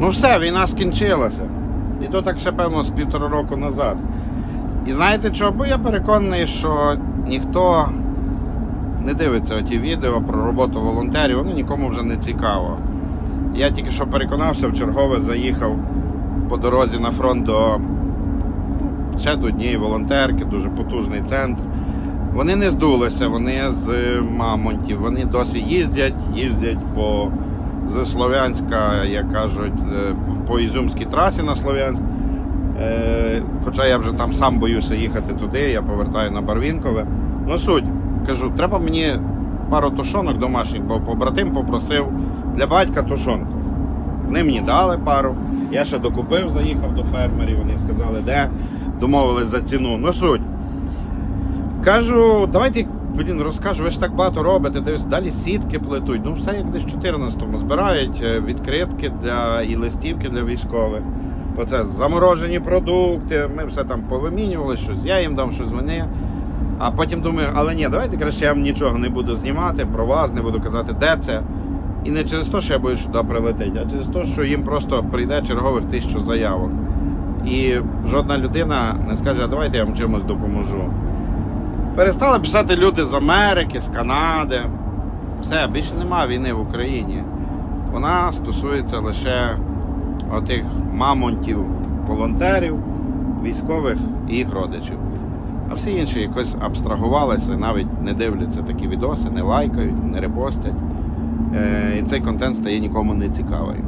Ну все, війна скінчилася. І то так ще певно з півтора року назад. І знаєте що? Бо я переконаний, що ніхто не дивиться ті відео про роботу волонтерів, воно нікому вже не цікаво. Я тільки що переконався, в чергове заїхав по дорозі на фронт до ще до однієї волонтерки, дуже потужний центр. Вони не здулися, вони з Мамонтів, вони досі їздять, їздять по з Слов'янська, як кажуть, е, по Ізюмській трасі на Слов'янськ. Е, Хоча я вже там сам боюся їхати туди, я повертаю на Барвінкове. Ну суть, кажу, треба мені пару тушонок домашніх, бо побратим попросив для батька тушонку. Вони мені дали пару. Я ще докупив, заїхав до фермерів, вони сказали, де, домовились за ціну. Ну суть. Кажу, давайте, блін, розкажу, ви ж так багато робите, дивись, далі сітки плетуть. Ну, все як десь в 14-му збирають е, відкритки для і листівки для військових. Оце заморожені продукти, ми все там повимінювали, щось я їм дам, щось вони. А потім думаю, але ні, давайте краще я вам нічого не буду знімати про вас, не буду казати, де це. І не через те, що я боюсь, туди прилетить, а через те, що їм просто прийде чергових тисячу заявок. І жодна людина не скаже, а давайте я вам чимось допоможу. Перестали писати люди з Америки, з Канади. Все, більше немає війни в Україні. Вона стосується лише отих мамонтів, волонтерів, військових і їх родичів. А всі інші якось абстрагувалися, навіть не дивляться такі відоси, не лайкають, не репостять. Е, І цей контент стає нікому не цікавий.